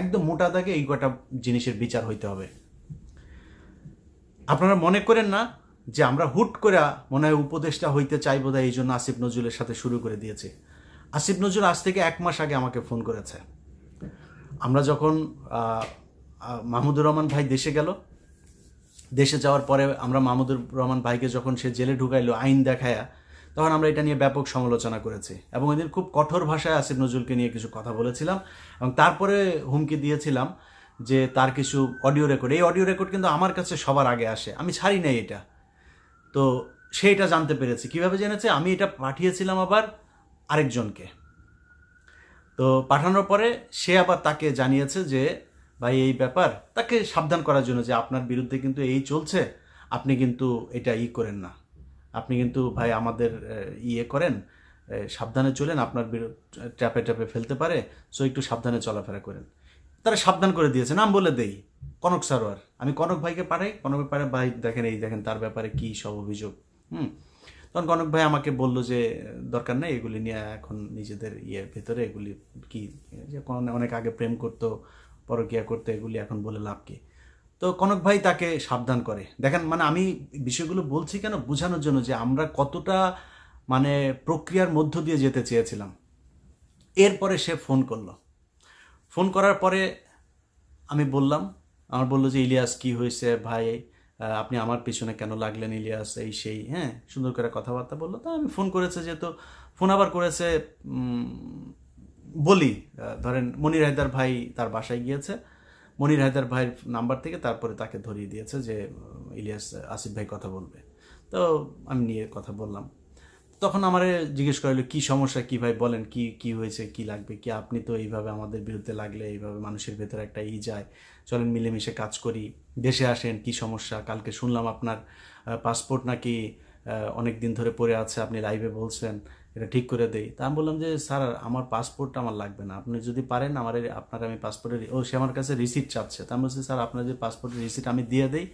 একদম মোটা দাগে এই কটা জিনিসের বিচার হইতে হবে। আপনারা মনে করেন না যে আমরা হুট করে মনে হয় উপদেশটা হইতে চাই বোধহয় এই জন্য আসিফ নজরুলের সাথে শুরু করে দিয়েছি। আসিফ নজরুল আজ থেকে এক মাস আগে আমাকে ফোন করেছে। আমরা যখন মাহমুদুর রহমান ভাই দেশে গেল, দেশে যাওয়ার পরে আমরা মাহমুদুর রহমান ভাইকে যখন সে জেলে ঢুকাইলো, আইন দেখায়া তখন আমরা এটা নিয়ে ব্যাপক সমালোচনা করেছি। এবং এদের খুব কঠোর ভাষায় আসিফ নজরুলকে নিয়ে কিছু কথা বলেছিলাম। এবং তারপরে হুমকি দিয়েছিলাম যে তার কিছু অডিও রেকর্ড। এই অডিও রেকর্ড কিন্তু আমার কাছে সবার আগে আসে। আমি ছাড়ি নাই এটা। তো সে এটা জানতে পেরেছি। কীভাবে জেনেছে? আমি এটা পাঠিয়েছিলাম আবার আরেকজনকে। তো পাঠানোর পরে সে আবার তাকে জানিয়েছে যে, ভাই, এই ব্যাপার। তাকে সাবধান করার জন্য যে, আপনার বিরুদ্ধে কিন্তু এই চলছে। আপনি কিন্তু এটা ই করেন না। আপনি কিন্তু ভাই আমাদের ইয়ে করেন সাবধানে চলেন, আপনার ট্যাপে ট্যাপে ফেলতে পারে, সো একটু সাবধানে চলাফেরা করেন। তারা সাবধান করে দিয়েছে নাম বলে দেই, কনক সারোয়ার। আমি কনক ভাইকে পাঠাই, কনক ব্যাপারে ভাই দেখেন, এই দেখেন তার ব্যাপারে কি সব অভিযোগ, হুম? তখন কনক ভাই আমাকে বলল যে, দরকার নেই, এগুলি নিয়ে এখন নিজেদের ইয়ের ভেতরে, এগুলি কি, যে অনেক আগে প্রেম করতো, পরকিয়া করতো, এগুলি এখন বলে লাভ কি? তো কনক ভাই তাকে সাবধান করে। দেখেন মানে আমি বিষয়গুলো বলছি কেন? বোঝানোর জন্য যে আমরা কতটা মানে প্রক্রিয়ার মধ্য দিয়ে যেতে চেয়েছিলাম। এরপরে সে ফোন করল। ফোন করার পরে আমি বললাম, আমার বলল যে, ইলিয়াস, কি হয়েছে ভাই? আপনি আমার পিছনে কেন লাগলেন ইলিয়াস? এই সেই হ্যাঁ সুন্দর করে কথাবার্তা বলল। তো আমি ফোন করেছে যেহেতু, ফোন আবার করেছে বলি। ধরেন মনির হায়দার ভাই তার বাসায় গিয়েছে। মনির হায়দার ভাইয়ের নাম্বার থেকে তারপরে তাকে ধরিয়ে দিয়েছে যে, ইলিয়াস আসিফ ভাই কথা বলবে। তো আমি নিয়ে কথা বললাম। তখন আমার জিজ্ঞেস করল কি সমস্যা? কি ভাই বলেন? কি কি হয়েছে? কি লাগবে? কি আপনি তো এইভাবে আমাদের বিরুদ্ধে লাগলে এইভাবে মানুষের ভেতরে একটা ই যায়। চলেন মিলেমিশে কাজ করি। দেশে আসেন, কি সমস্যা? কালকে শুনলাম আপনার পাসপোর্ট নাকি অনেক দিন ধরে পড়ে আছে। আপনি লাইভে বলছেন। এটা ঠিক করে দেই। তা আমি বললাম যে, স্যার আমার পাসপোর্টটা আমার লাগবে না। আপনি যদি পারেন, আমার আপনার আমি পাসপোর্টের ও, সে আমার কাছে রিসিট চাচ্ছে। তা আমি বলছি, স্যার, আপনার যে পাসপোর্টের রিসিট আমি দিয়ে দেই।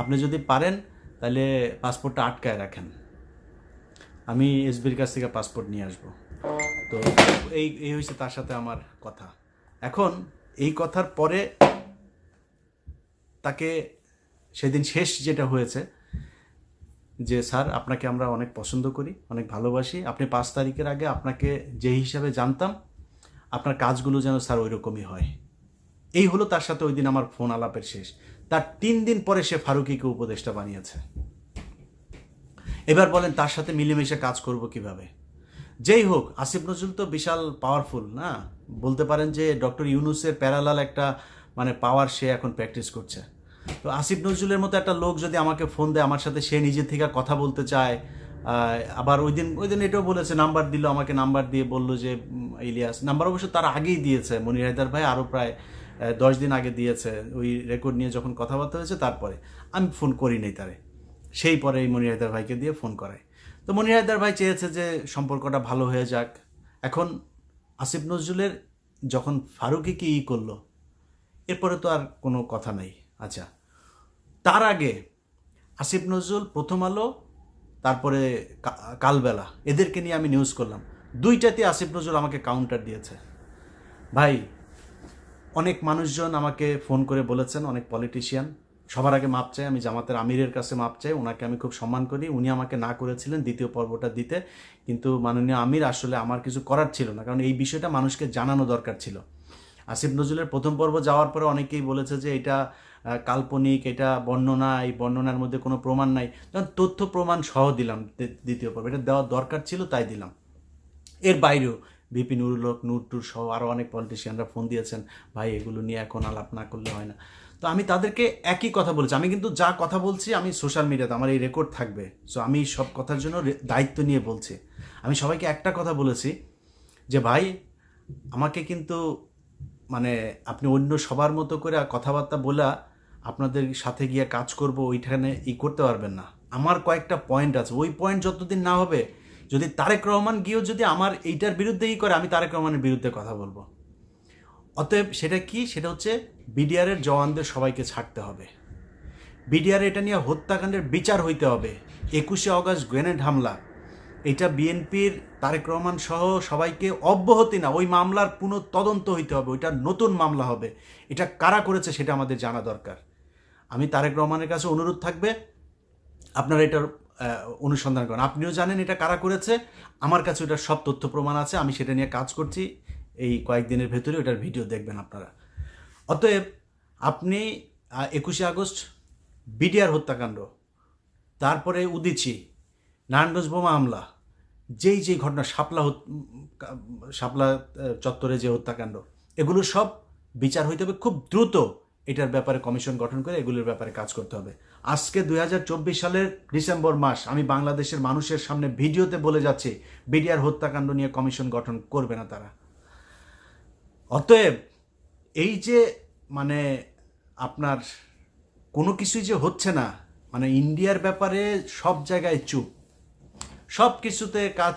আপনি যদি পারেন, তাহলে পাসপোর্টটা আটকায় রাখেন। আমি এসবির কাছ থেকে পাসপোর্ট নিয়ে আসব। তো এই এই হয়েছে তার সাথে আমার কথা। এখন এই কথার পরে তাকে সেদিন শেষ যেটা হয়েছে যে, স্যার, আপনাকে আমরা অনেক পছন্দ করি, অনেক ভালোবাসি। আপনি পাঁচ তারিখের আগে আপনাকে যে হিসাবে জানতাম, আপনার কাজগুলো যেন স্যার ওই রকমই হয়। এই হলো তার সাথে ওই দিন আমার ফোন আলাপের শেষ। তার তিন দিন পরে সে ফারুকিকে উপদেষ্টা বানিয়েছে। এবার বলেন, তার সাথে মিলেমিশে কাজ করব কীভাবে? যেই হোক, আসিফ নজরুল তো বিশাল পাওয়ারফুল না? বলতে পারেন যে, ডক্টর ইউনুসের প্যারালাল একটা মানে পাওয়ার সে এখন প্র্যাকটিস করছে। তো আসিফ নজরুলের মতো একটা লোক যদি আমাকে ফোন দেয়, আমার সাথে সে নিজে থেকে কথা বলতে চায় আবার ওই দিন ওই দিন এটাও বলেছে নাম্বার দিল, আমাকে নাম্বার দিয়ে বলল যে ইলিয়াস নাম্বার অবশ্য তার আগেই দিয়েছে, মনির হায়দার ভাই আরও প্রায় দশ দিন আগে দিয়েছে, ওই রেকর্ড নিয়ে যখন কথাবার্তা হয়েছে তারপরে। আমি ফোন করি নাই তারে। সেই পরে এই মনির হায়দার ভাইকে দিয়ে ফোন করায়। তো মনির হায়দার ভাই চেয়েছে যে সম্পর্কটা ভালো হয়ে যাক। এখন আসিফ নজরুলের যখন ফারুকিকে ই করল, এরপরে তো আর কোনো কথা নাই। আচ্ছা তার আগে আসিফ নজরুল, প্রথম আলো, তারপরে কালবেলা, এদেরকে নিয়ে আমি নিউজ করলাম। দুইটাতে আসিফ নজরুল আমাকে কাউন্টার দিয়েছে। ভাই, অনেক মানুষজন আমাকে ফোন করে বলেছেন, অনেক পলিটিশিয়ান সবার আগে মাপ চাই, আমি জামাতের আমিরের কাছে মাপ চাই, ওনাকে আমি খুব সম্মান করি, উনি আমাকে না করেছিলেন দ্বিতীয় পর্বটা দিতে, কিন্তু মাননীয় আমির আসলে আমার কিছু করার ছিল না, কারণ এই বিষয়টা মানুষকে জানানো দরকার ছিল। আসিফ নজরুলের প্রথম পর্ব যাওয়ার পরে অনেকেই বলেছে যে এটা কাল্পনিক, এটা বর্ণনা, এই বর্ণনার মধ্যে কোনো প্রমাণ নাই। তখন তথ্য প্রমাণ সহ দিলাম দ্বি- দ্বিতীয় পর্ব। এটা দেওয়ার দরকার ছিল, তাই দিলাম। এর বাইরেও বিপি নুরুল হক, নূর টুর সহ আরও অনেক পলিটিশিয়ানরা ফোন দিয়েছেন, ভাই, এগুলো নিয়ে এখন আলাপ না করলে হয় না। তো আমি তাদেরকে একই কথা বলেছি। আমি কিন্তু যা কথা বলছি, আমি সোশ্যাল মিডিয়াতে আমার এই রেকর্ড থাকবে। সো আমি সব কথার জন্য দায়িত্ব নিয়ে বলছি। আমি সবাইকে একটা কথা বলেছি যে, ভাই, আমাকে কিন্তু মানে আপনি অন্য সবার মতো করে কথাবার্তা বলা আপনাদের সাথে গিয়ে কাজ করব, ওইখানে ই করতে পারবেন না। আমার কয়েকটা পয়েন্ট আছে। ওই পয়েন্ট যতদিন না হবে, যদি তারেক রহমান গিয়েও যদি আমার এইটার বিরুদ্ধে ই করে, আমি তারেক রহমানের বিরুদ্ধে কথা বলব। অতএব সেটা কি? সেটা হচ্ছে বিডিআরের জওয়ানদের সবাইকে ছাড়তে হবে। বিডিআর এটা নিয়ে হত্যাকাণ্ডের বিচার হইতে হবে। একুশে অগস্ট গ্রেনেড হামলা। এটা বিএনপির তারেক রহমান সহ সবাইকে অব্যাহতি না, ওই মামলার পুনঃ তদন্ত হইতে হবে, ওইটা নতুন মামলা হবে। এটা কারা করেছে সেটা আমাদের জানা দরকার। আমি তারেক রহমানের কাছে অনুরোধ থাকবে, আপনারা এটার অনুসন্ধান করেন। আপনিও জানেন এটা কারা করেছে, আমার কাছে ওটার সব তথ্য প্রমাণ আছে, আমি সেটা নিয়ে কাজ করছি, এই কয়েকদিনের ভেতরে ওটার ভিডিও দেখবেন আপনারা। অতএব আপনি একুশে আগস্ট, বিডিআর হত্যাকাণ্ড, তারপরে উদিচি নারায়ণগঞ্জ বোমা হামলা, যেই যেই ঘটনা, শাপলা শাপলা চত্বরে যে হত্যাকাণ্ড, এগুলো সব বিচার হইতে হবে খুব দ্রুত। এটার ব্যাপারে কমিশন গঠন করে এগুলোর ব্যাপারে কাজ করতে হবে। আজকে দুই সালের ডিসেম্বর মাস, আমি বাংলাদেশের মানুষের সামনে ভিডিওতে বলে যাচ্ছি, বিডিআর হত্যাকাণ্ড নিয়ে কমিশন গঠন করবে না তারা। অতএব, এই যে মানে আপনার কোনো কিছুই যে হচ্ছে না মানে ইন্ডিয়ার ব্যাপারে সব জায়গায় চুপ। সব কিছুতে কাজ